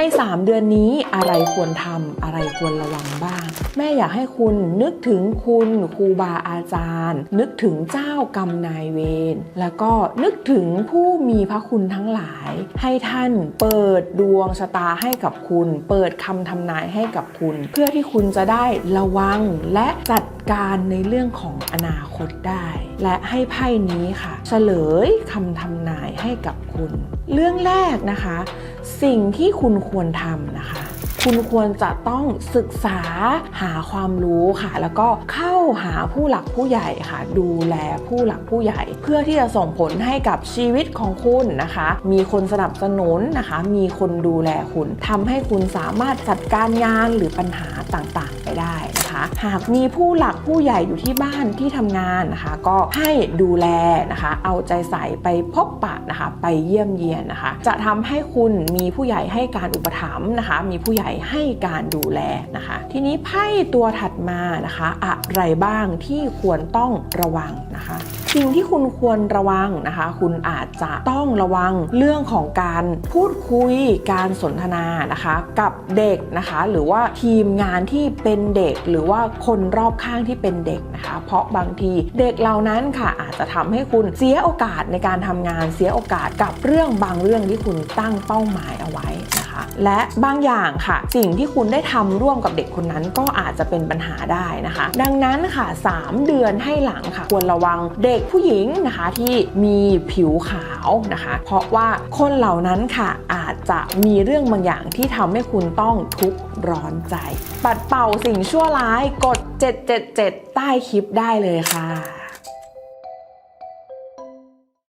ใน 3 เดือนนี้อะไรควรทำอะไรควรระวังบ้าง แม่อยากให้คุณนึกถึงคุณครูบาอาจารย์ นึกถึงเจ้ากรรมนายเวรแล้วก็นึกถึงผู้มีพระคุณทั้งหลาย ให้ท่านเปิดดวงชะตาให้กับคุณ เปิดคำทำนายให้กับคุณ เพื่อที่คุณจะได้ระวังและจัด การในเรื่องของอนาคตได้ และให้ไพ่นี้ค่ะเฉลยคำทำนายให้กับคุณ เรื่องแรกนะคะ สิ่งที่คุณควรทำนะคะ คุณควรจะต้องศึกษาหาความรู้ค่ะ แล้วก็เข้าหาผู้หลักผู้ใหญ่ค่ะ ดูแลผู้หลักผู้ใหญ่ เพื่อที่จะส่งผลให้กับชีวิตของคุณนะคะ มีคนสนับสนุนนะคะ มีคนดูแลคุณทำให้คุณสามารถจัดการงานหรือปัญหาต่างๆ ไปได้นะคะ หากมีผู้หลักผู้ใหญ่อยู่ที่บ้านที่ทำงานนะคะ ก็ให้ดูแลนะคะ เอาใจใส่ไปพบปะนะคะ ไปเยี่ยมเยียนนะคะ จะทำให้คุณมีผู้ใหญ่ให้การอุปถัมภ์นะคะ มีผู้ใหญ่ให้การดูแลนะคะ ทีนี้ไพ่ตัวถัดมานะคะ อะไรบ้างที่ควรต้องระวังนะคะ สิ่งที่คุณควรระวังนะคะ คุณอาจจะต้องระวังเรื่องของการพูดคุยการสนทนานะคะ กับเด็กนะคะ หรือว่าทีมงานที่เป็นเด็กหรือว่าคนรอบข้างที่เป็นเด็กนะคะ เพราะบางทีเด็กเหล่านั้นค่ะอาจจะทำให้คุณเสียโอกาสในการทำงานเสียโอกาสกับเรื่องบางเรื่องที่คุณตั้งเป้าหมายเอาไว้ และบางอย่างค่ะ สิ่งที่คุณได้ทำร่วมกับเด็กคนนั้นก็อาจจะเป็นปัญหาได้นะคะ ดังนั้นค่ะ 3 เดือนให้หลังค่ะ ควรระวังเด็กผู้หญิงนะคะที่มีผิวขาวนะคะ เพราะว่าคนเหล่านั้นค่ะอาจจะมีเรื่องบางอย่างที่ทำให้คุณต้องทุกข์ร้อนใจ ปัดเป่าสิ่งชั่วร้ายกด 777 ใต้คลิปได้เลยค่ะ